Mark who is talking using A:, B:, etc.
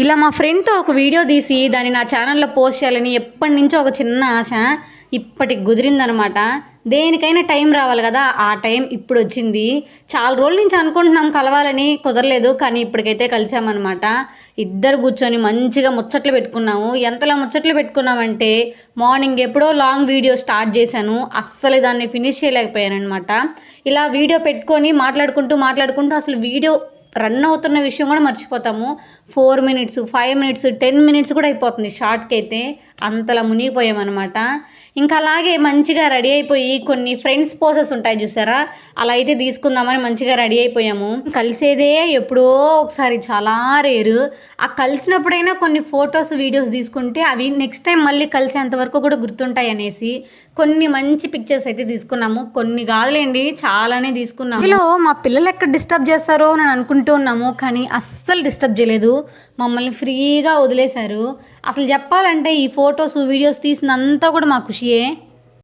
A: ఇలా మా ఫ్రెండ్తో ఒక వీడియో తీసి దాన్ని నా ఛానల్లో పోస్ట్ చేయాలని ఎప్పటి నుంచో ఒక చిన్న ఆశ ఇప్పటికి కుదిరిందనమాట. దేనికైనా టైం రావాలి కదా ఆ టైం ఇప్పుడు వచ్చింది. చాలా రోజుల నుంచి అనుకుంటున్నాం కలవాలని కుదరలేదు కానీ ఇప్పటికైతే కలిసామన్నమాట ఇద్దరు కూర్చొని మంచిగా ముచ్చట్లు పెట్టుకున్నాము. ఎంతలా ముచ్చట్లు పెట్టుకున్నామంటే మార్నింగ్ ఎప్పుడో లాంగ్ వీడియో స్టార్ట్ చేశాను. అస్సలు దాన్ని ఫినిష్ చేయలేకపోయాను అనమాట ఇలా వీడియో పెట్టుకొని మాట్లాడుకుంటూ మాట్లాడుకుంటూ అసలు వీడియో రన్ అవుతున్న విషయం కూడా మర్చిపోతాము. Four minutes five minutes ten minutes కూడా అయిపోతుంది షార్ట్కి అయితే. అంతలా మునిగిపోయామన్నమాట. ఇంకా అలాగే మంచిగా రెడీ అయిపోయి కొన్ని ఫ్రెండ్స్ పోసెస్ ఉంటాయి చూసారా? అలా అయితే తీసుకుందామని మంచిగా రెడీ అయిపోయాము. కలిసేదే ఎప్పుడో ఒకసారి చాలా రేరు. ఆ కలిసినప్పుడైనా కొన్ని ఫొటోస్ వీడియోస్ తీసుకుంటే అవి నెక్స్ట్ టైం మళ్ళీ కలిసేంత వరకు కూడా గుర్తుంటాయి అనేసి కొన్ని మంచి పిక్చర్స్ అయితే తీసుకున్నాము. కొన్ని కాదులేండి చాలానే తీసుకున్నాము. ఇందులో మా పిల్లలు ఎక్కడ డిస్టర్బ్ చేస్తారో అని అనుకుంటూ ఉన్నాము కానీ అస్సలు డిస్టర్బ్ చేయలేదు. మమ్మల్ని ఫ్రీగా వదిలేశారు. అసలు చెప్పాలంటే ఈ ఫొటోస్ వీడియోస్ తీసినంతా కూడా మా ఖుషియే.